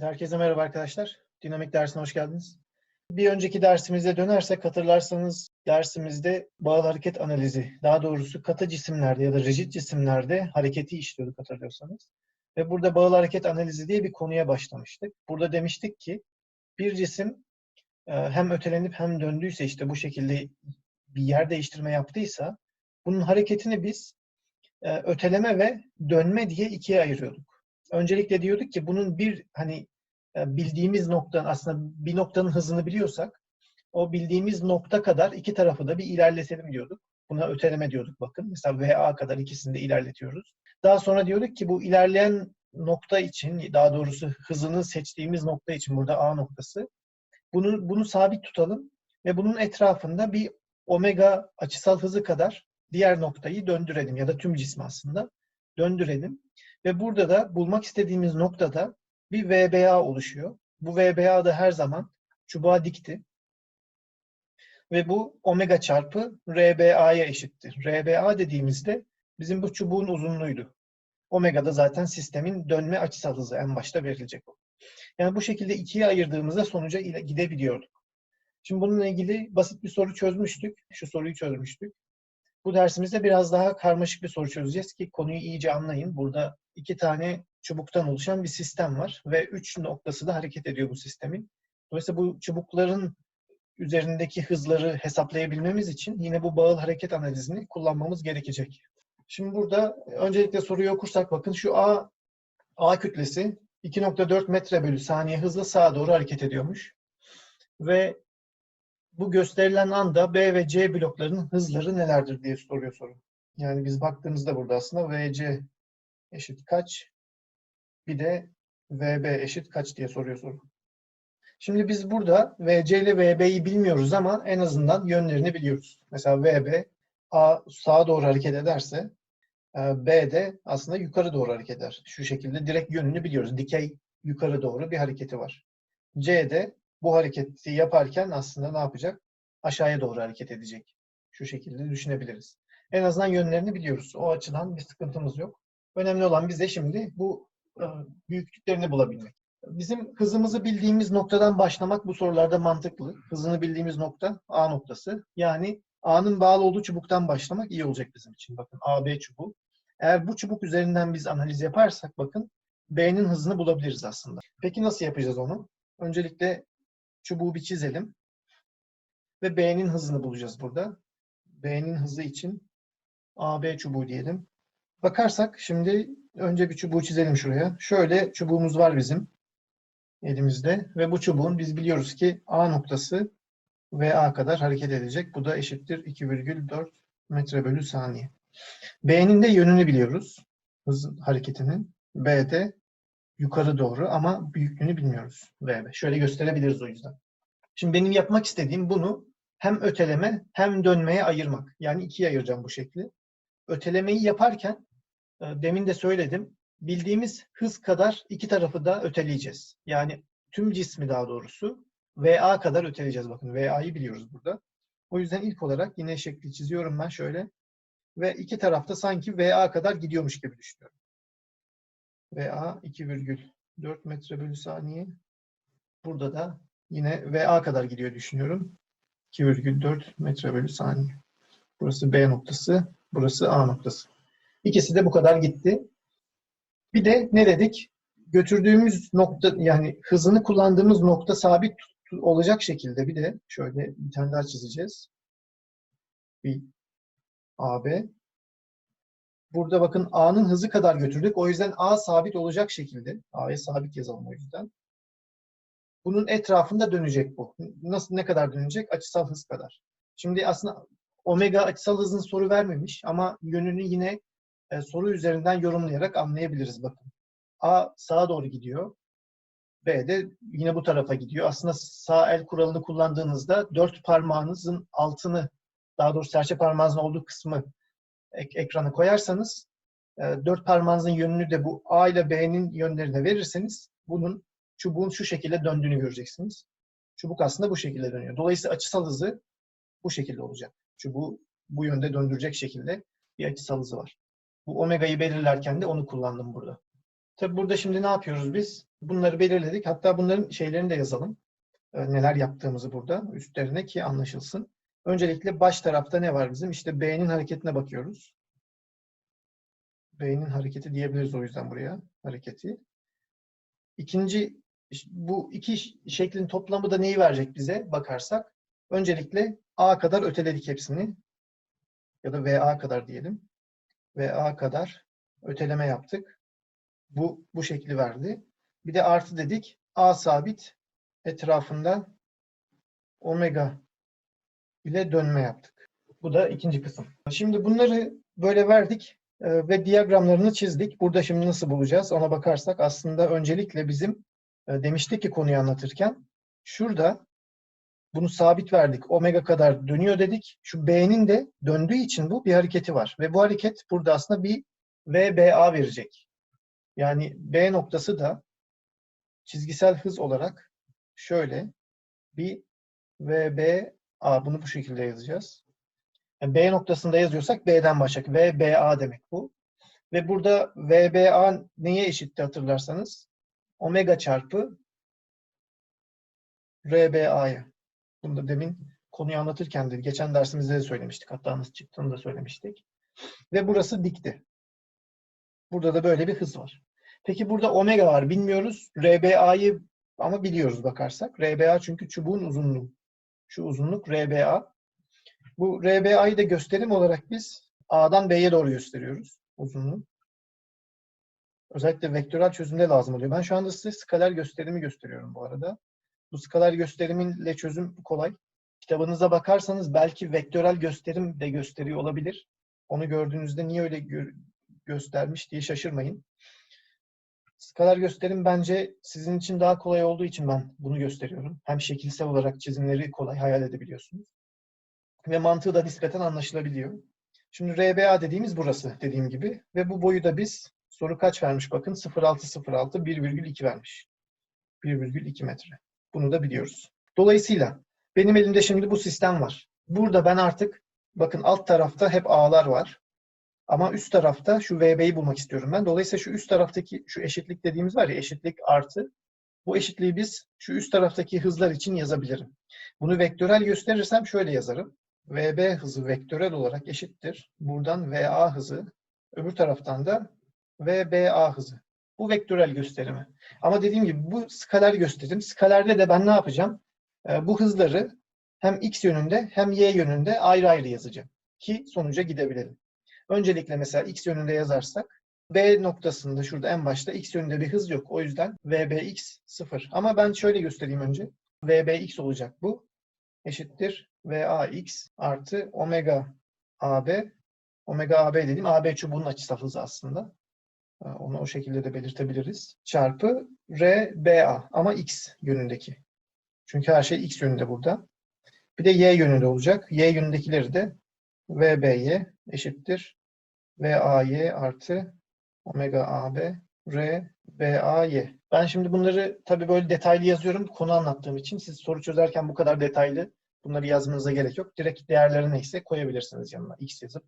Herkese merhaba arkadaşlar. Dinamik dersine hoş geldiniz. Bir önceki dersimize dönersek hatırlarsanız dersimizde bağıl hareket analizi, daha doğrusu katı cisimlerde ya da rigid cisimlerde hareketi işliyorduk hatırlıyorsanız. Ve burada bağıl hareket analizi diye bir konuya başlamıştık. Burada demiştik ki bir cisim e, hem ötelenip hem döndüyse işte bu şekilde bir yer değiştirme yaptıysa bunun hareketini biz e, öteleme ve dönme diye ikiye ayırıyorduk. Öncelikle diyorduk ki bunun bir hani e, bildiğimiz noktanın aslında bir noktanın hızını biliyorsak o bildiğimiz nokta kadar iki tarafı da bir ilerletelim diyorduk. Buna öteleme diyorduk bakın. Mesela VA kadar ikisini de ilerletiyoruz. Daha sonra diyorduk ki bu ilerleyen nokta için daha doğrusu hızını seçtiğimiz nokta için burada A noktası bunu bunu sabit tutalım ve bunun etrafında bir omega açısal hızı kadar diğer noktayı döndürelim ya da tüm cismi aslında döndürelim. Ve burada da bulmak istediğimiz noktada bir VBA oluşuyor. Bu VBA da her zaman çubuğa dikti. Ve bu omega çarpı RBA'ya eşittir. RBA dediğimizde bizim bu çubuğun uzunluğuydu. Omega da zaten sistemin dönme açısal hızı en başta verilecek. Yani bu şekilde ikiye ayırdığımızda sonuca gidebiliyorduk. Şimdi bununla ilgili basit bir soru çözmüştük. Şu soruyu çözmüştük. Bu dersimizde biraz daha karmaşık bir soru çözeceğiz ki konuyu iyice anlayın. Burada iki tane çubuktan oluşan bir sistem var ve üç noktası da hareket ediyor bu sistemin. Dolayısıyla bu çubukların üzerindeki hızları hesaplayabilmemiz için yine bu bağıl hareket analizini kullanmamız gerekecek. Şimdi burada öncelikle soruyu okursak bakın şu A A kütlesi 2.4 metre bölü saniye hızla sağa doğru hareket ediyormuş. Ve bu gösterilen anda B ve C bloklarının hızları nelerdir diye soruyor soru. Yani biz baktığımızda burada aslında VC eşit kaç? Bir de VB eşit kaç diye soruyor soru. Şimdi biz burada VC ile VB'yi bilmiyoruz ama en azından yönlerini biliyoruz. Mesela VB A sağa doğru hareket ederse e, B de aslında yukarı doğru hareket eder. Şu şekilde direkt yönünü biliyoruz. Dikey yukarı doğru bir hareketi var. C de bu hareketi yaparken aslında ne yapacak? Aşağıya doğru hareket edecek. Şu şekilde düşünebiliriz. En azından yönlerini biliyoruz. O açıdan bir sıkıntımız yok. Önemli olan bize şimdi bu e, büyüklüklerini bulabilmek. Bizim hızımızı bildiğimiz noktadan başlamak bu sorularda mantıklı. Hızını bildiğimiz nokta A noktası. Yani A'nın bağlı olduğu çubuktan başlamak iyi olacak bizim için. Bakın AB çubuğu. Eğer bu çubuk üzerinden biz analiz yaparsak bakın B'nin hızını bulabiliriz aslında. Peki nasıl yapacağız onu? Öncelikle çubuğu bir çizelim. Ve B'nin hızını bulacağız burada. B'nin hızı için AB çubuğu diyelim. Bakarsak şimdi önce bir çubuğu çizelim şuraya. Şöyle çubuğumuz var bizim elimizde ve bu çubuğun biz biliyoruz ki A noktası ve A kadar hareket edecek. Bu da eşittir 2,4 metre bölü saniye. B'nin de yönünü biliyoruz. Hız hareketinin. B de yukarı doğru ama büyüklüğünü bilmiyoruz. VB. Şöyle gösterebiliriz o yüzden. Şimdi benim yapmak istediğim bunu hem öteleme hem dönmeye ayırmak. Yani ikiye ayıracağım bu şekli. Ötelemeyi yaparken e, demin de söyledim. Bildiğimiz hız kadar iki tarafı da öteleyeceğiz. Yani tüm cismi daha doğrusu VA kadar öteleyeceğiz. Bakın VA'yı biliyoruz burada. O yüzden ilk olarak yine şekli çiziyorum ben şöyle. Ve iki tarafta sanki VA kadar gidiyormuş gibi düşünüyorum. VA 2,4 metre bölü saniye. Burada da yine VA kadar gidiyor düşünüyorum. 2,4 metre bölü saniye. Burası B noktası, burası A noktası. İkisi de bu kadar gitti. Bir de ne dedik? Götürdüğümüz nokta yani hızını kullandığımız nokta sabit olacak şekilde bir de şöyle bir tane daha çizeceğiz. Bir AB. Burada bakın A'nın hızı kadar götürdük. O yüzden A sabit olacak şekilde. A'ya sabit yazalım o yüzden. Bunun etrafında dönecek bu. Nasıl ne kadar dönecek? Açısal hız kadar. Şimdi aslında omega açısal hızın soru vermemiş ama yönünü yine e, soru üzerinden yorumlayarak anlayabiliriz bakın. A sağa doğru gidiyor. B de yine bu tarafa gidiyor. Aslında sağ el kuralını kullandığınızda dört parmağınızın altını, daha doğrusu serçe parmağınızın olduğu kısmı ek- ekrana koyarsanız e, dört parmağınızın yönünü de bu A ile B'nin yönlerine verirseniz bunun çubuğun şu şekilde döndüğünü göreceksiniz. Çubuk aslında bu şekilde dönüyor. Dolayısıyla açısal hızı bu şekilde olacak. Çubuğu bu yönde döndürecek şekilde bir açısal hızı var. Bu omega'yı belirlerken de onu kullandım burada. Tabi burada şimdi ne yapıyoruz biz? Bunları belirledik. Hatta bunların şeylerini de yazalım. Ee, neler yaptığımızı burada üstlerine ki anlaşılsın. Öncelikle baş tarafta ne var bizim? İşte B'nin hareketine bakıyoruz. B'nin hareketi diyebiliriz o yüzden buraya hareketi. İkinci bu iki şeklin toplamı da neyi verecek bize bakarsak? Öncelikle A kadar öteledik hepsini. Ya da VA kadar diyelim. VA kadar öteleme yaptık. Bu bu şekli verdi. Bir de artı dedik. A sabit etrafında omega ile dönme yaptık. Bu da ikinci kısım. Şimdi bunları böyle verdik e, ve diyagramlarını çizdik. Burada şimdi nasıl bulacağız ona bakarsak aslında öncelikle bizim e, demiştik ki konuyu anlatırken şurada bunu sabit verdik. Omega kadar dönüyor dedik. Şu B'nin de döndüğü için bu bir hareketi var. Ve bu hareket burada aslında bir VBA verecek. Yani B noktası da çizgisel hız olarak şöyle bir VBA bunu bu şekilde yazacağız. Yani B noktasında yazıyorsak B'den başlayacak. VBA demek bu. Ve burada VBA neye eşitti hatırlarsanız? Omega çarpı RBA'ya. Bunu da demin konuyu anlatırken de geçen dersimizde de söylemiştik. Hatta nasıl çıktığını da söylemiştik. Ve burası dikti. Burada da böyle bir hız var. Peki burada omega var bilmiyoruz. RBA'yı ama biliyoruz bakarsak. RBA çünkü çubuğun uzunluğu. Şu uzunluk RBA. Bu RBA'yı da gösterim olarak biz A'dan B'ye doğru gösteriyoruz uzunluğu. Özellikle vektörel çözümde lazım oluyor. Ben şu anda size skaler gösterimi gösteriyorum bu arada. Bu skaler gösteriminle çözüm kolay. Kitabınıza bakarsanız belki vektörel gösterim de gösteriyor olabilir. Onu gördüğünüzde niye öyle gö göstermiş diye şaşırmayın. Skaler gösterim bence sizin için daha kolay olduğu için ben bunu gösteriyorum. Hem şekilsel olarak çizimleri kolay hayal edebiliyorsunuz. Ve mantığı da nispeten anlaşılabiliyor. Şimdi RBA dediğimiz burası dediğim gibi. Ve bu boyu da biz soru kaç vermiş bakın 0.606 1,2 vermiş. 1,2 metre. Bunu da biliyoruz. Dolayısıyla benim elimde şimdi bu sistem var. Burada ben artık bakın alt tarafta hep A'lar var. Ama üst tarafta şu VB'yi bulmak istiyorum ben. Dolayısıyla şu üst taraftaki şu eşitlik dediğimiz var ya eşitlik artı. Bu eşitliği biz şu üst taraftaki hızlar için yazabilirim. Bunu vektörel gösterirsem şöyle yazarım. VB hızı vektörel olarak eşittir. Buradan VA hızı. Öbür taraftan da VBA hızı. Bu vektörel gösterimi. Ama dediğim gibi bu skaler gösterim. Skalerde de ben ne yapacağım? Ee, bu hızları hem x yönünde hem y yönünde ayrı ayrı yazacağım. Ki sonuca gidebilelim. Öncelikle mesela x yönünde yazarsak B noktasında şurada en başta x yönünde bir hız yok. O yüzden VBX 0. Ama ben şöyle göstereyim önce. VBX olacak bu. Eşittir VAX artı omega AB. Omega AB dediğim AB çubuğunun açısal hızı aslında. Onu o şekilde de belirtebiliriz. Çarpı RBA ama x yönündeki. Çünkü her şey x yönünde burada. Bir de y yönünde olacak. Y yönündekileri de VBY eşittir VAY artı omega AB RBAY. Ben şimdi bunları tabii böyle detaylı yazıyorum konu anlattığım için. Siz soru çözerken bu kadar detaylı bunları yazmanıza gerek yok. Direkt değerleri neyse koyabilirsiniz yanına. X yazıp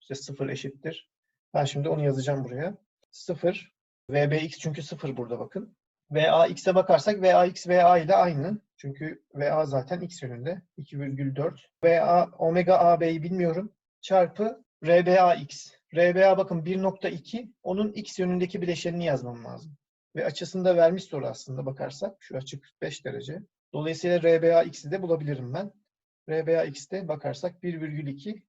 işte 0 eşittir. Ben şimdi onu yazacağım buraya. 0. VBX çünkü 0 burada bakın. VAX'e bakarsak VAX VA ile aynı. Çünkü VA zaten X yönünde. 2,4. VA omega AB'yi bilmiyorum. Çarpı RBAX. RBA bakın 1.2. Onun X yönündeki bileşenini yazmam lazım. Ve açısını da vermiş soru aslında bakarsak. Şu açı 45 derece. Dolayısıyla RBAX'i de bulabilirim ben. RBAX'te bakarsak 1,2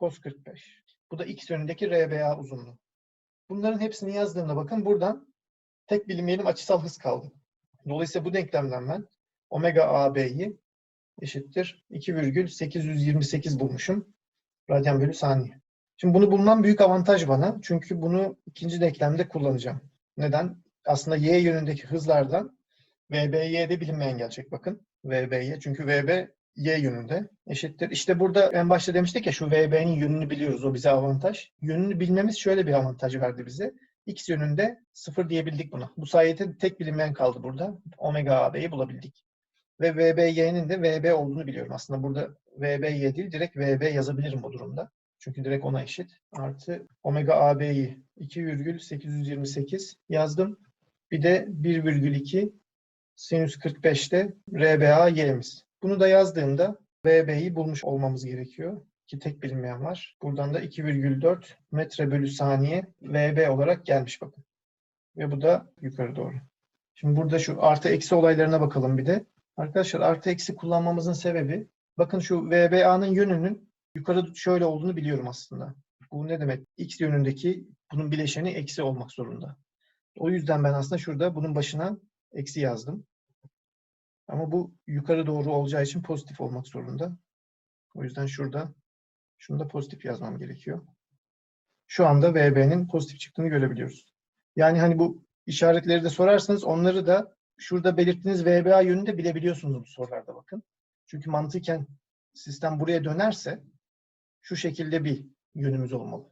cos 45. Bu da X yönündeki RBA uzunluğu. Bunların hepsini yazdığımda bakın buradan tek bilinmeyenim açısal hız kaldı. Dolayısıyla bu denklemden ben omega AB'yi eşittir 2,828 bulmuşum. Radyan bölü saniye. Şimdi bunu bulmam büyük avantaj bana. Çünkü bunu ikinci denklemde kullanacağım. Neden? Aslında y yönündeki hızlardan VBY'de bilinmeyen gelecek bakın. VBY. Çünkü VB y yönünde eşittir. İşte burada en başta demiştik ya şu VB'nin yönünü biliyoruz. O bize avantaj. Yönünü bilmemiz şöyle bir avantaj verdi bize. X yönünde sıfır diyebildik buna. Bu sayede tek bilinmeyen kaldı burada. Omega AB'yi bulabildik. Ve VBY'nin de VB olduğunu biliyorum. Aslında burada VBY değil direkt VB yazabilirim bu durumda. Çünkü direkt ona eşit. Artı omega AB'yi 2,828 yazdım. Bir de 1,2 sinüs 45'te RBA y'miz. Bunu da yazdığımda VB'yi bulmuş olmamız gerekiyor. Ki tek bilinmeyen var. Buradan da 2,4 metre bölü saniye VB olarak gelmiş bakın. Ve bu da yukarı doğru. Şimdi burada şu artı eksi olaylarına bakalım bir de. Arkadaşlar artı eksi kullanmamızın sebebi bakın şu VBA'nın yönünün yukarı şöyle olduğunu biliyorum aslında. Bu ne demek? X yönündeki bunun bileşeni eksi olmak zorunda. O yüzden ben aslında şurada bunun başına eksi yazdım. Ama bu yukarı doğru olacağı için pozitif olmak zorunda. O yüzden şurada şunu da pozitif yazmam gerekiyor. Şu anda VB'nin pozitif çıktığını görebiliyoruz. Yani hani bu işaretleri de sorarsanız onları da şurada belirttiğiniz VBA yönünde bilebiliyorsunuz bu sorularda bakın. Çünkü mantıken sistem buraya dönerse şu şekilde bir yönümüz olmalı.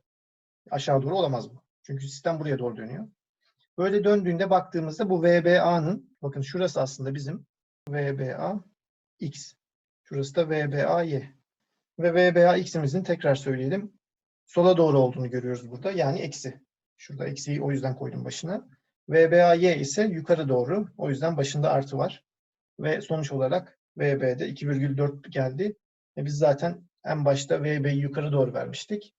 Aşağı doğru olamaz bu. Çünkü sistem buraya doğru dönüyor. Böyle döndüğünde baktığımızda bu VBA'nın bakın şurası aslında bizim VBA X. Şurası da VBA Y. Ve VBA X'imizin tekrar söyleyelim. Sola doğru olduğunu görüyoruz burada. Yani eksi. Şurada eksiyi o yüzden koydum başına. VBA Y ise yukarı doğru. O yüzden başında artı var. Ve sonuç olarak VB'de 2,4 geldi. E biz zaten en başta VB'yi yukarı doğru vermiştik.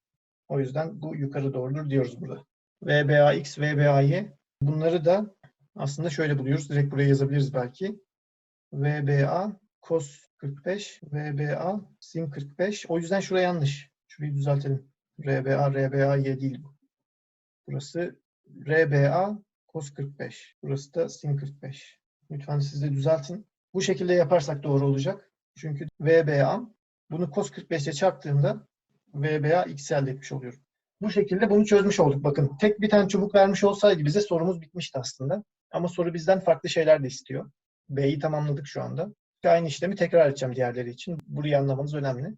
O yüzden bu yukarı doğrudur diyoruz burada. VBA X, VBA Y. Bunları da aslında şöyle buluyoruz. Direkt buraya yazabiliriz belki. VBA cos 45, VBA sin 45. O yüzden şuraya yanlış. Şurayı düzeltelim. RBA, RBA Y değil bu. Burası RBA cos 45. Burası da sin 45. Lütfen siz de düzeltin. Bu şekilde yaparsak doğru olacak. Çünkü VBA bunu cos 45 ile çarptığımda VBA x elde etmiş oluyorum. Bu şekilde bunu çözmüş olduk. Bakın tek bir tane çubuk vermiş olsaydı bize sorumuz bitmişti aslında. Ama soru bizden farklı şeyler de istiyor. B'yi tamamladık şu anda. Aynı işlemi tekrar edeceğim diğerleri için. Burayı anlamanız önemli.